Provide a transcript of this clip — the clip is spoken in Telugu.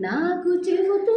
నాకు చెబుతూ